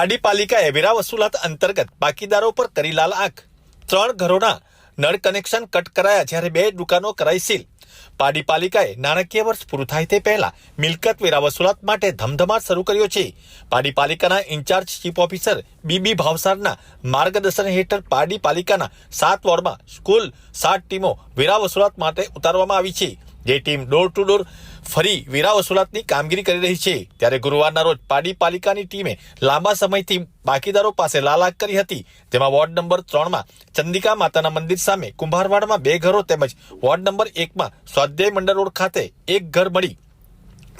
પાડી પાલિકા વેરા વસૂલાત અંતર્ગત બાકીદારો પર કરી લાલ આંખ. ત્રણ ઘરોના નળ કનેક્શન કટ કરાયા જ્યારે બે દુકાનો કરાઈ સીલ. પાડી પાલિકાએ નાણાકીય વર્ષ પૂરું થાય તે પહેલા મિલકત વેરા વસૂલાત માટે ધમધમાટ શરૂ કર્યો છે. પાડી પાલિકાના ઇન્ચાર્જ ચીફ ઓફિસર બીબી ભાવસારના માર્ગદર્શન હેઠળ પાડી પાલિકાના સાત વોર્ડમાં સ્કૂલ સાત ટીમો વેરા વસૂલાત માટે ઉતારવામાં આવી છે. જે ટીમ ડોર ટુ ડોર ફરી વેરા વસૂલાતની કામગીરી કરી રહી છે, ત્યારે ગુરુવારના રોજ પાડી પાલિકાની ટીમે લાંબા સમયથી બાકીદારો પાસે લાલાક કરી હતી. જેમાં વોર્ડ નંબર ત્રણમાં ચંદિકા માતાના મંદિર સામે કુંભારવાડમાં બે ઘરો તેમજ વોર્ડ નંબર એકમાં સ્વાધ્યાય મંડળ રોડ ખાતે એક ઘર મળી.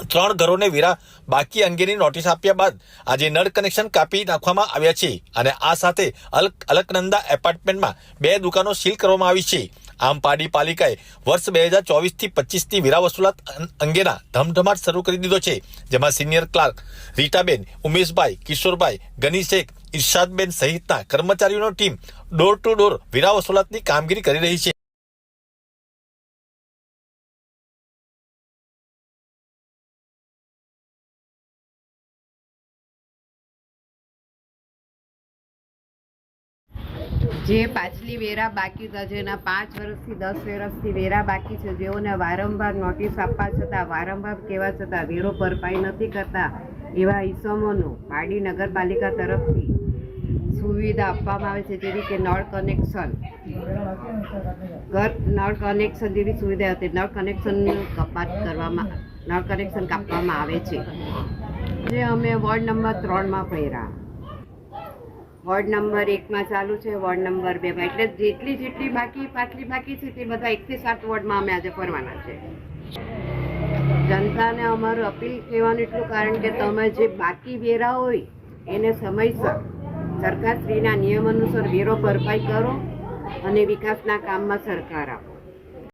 ત્રણ ઘરોને વીરા બાકી અંગેની નોટિસ આપ્યા બાદ આજે નળ કનેક્શન કાપી નાખવામાં આવ્યા છે અને આ સાથે અલક અલકનંદા એપાર્ટમેન્ટમાં બે દુકાનો સીલ કરવામાં આવી છે. આમ પાડી પાલિકાએ વર્ષ બે હજાર ચોવીસથી થી પચીસથી વેરા વસૂલાત અંગેના ધમધમાટ શરૂ કરી દીધો છે, જેમાં સિનિયર ક્લાર્ક રીટાબેન, ઉમેશભાઈ, કિશોરભાઈ ગની શેખ ઇરશાદબેન સહિતના કર્મચારીઓનો ટીમ ડોર ટુ ડોર વેરા વસૂલાતની કામગીરી કરી રહી છે. જે પાછલી વેરા બાકી હતા જેના પાંચ વર્ષથી દસ વર્ષથી વેરા બાકી છે, જેઓને વારંવાર નોટિસ આપવા છતાં, વારંવાર કહેવા છતાં વેરો ભરપાઈ નથી કરતા એવા ઈસમોનું પાડી નગરપાલિકા તરફથી સુવિધા આપવામાં આવે છે, જેવી કે નળ કનેક્શન. ઘર, નળ કનેક્શન જેવી સુવિધા હતી. નળ કનેક્શનનું કપાત કરવામાં, નળ કનેક્શન કાપવામાં આવે છે. જે અમે વોર્ડ નંબર ત્રણમાં ભર્યા. વોર્ડ નંબર એકમાં ચાલુ છે, વોર્ડ નંબર બેમાં. એટલે જેટલી જેટલી બાકી પાટલી બાકી છે તે બધા એકથી સાત વોર્ડમાં અમે આજે ફરવાના છે. જનતાને અમારું અપીલ કહેવાનું એટલું કારણ કે તમે જે બાકી વેરા હોય, એને સમયસર સરકારશ્રીના નિયમ અનુસાર વેરો ભરપાઈ કરો અને વિકાસના કામમાં સરકાર આપો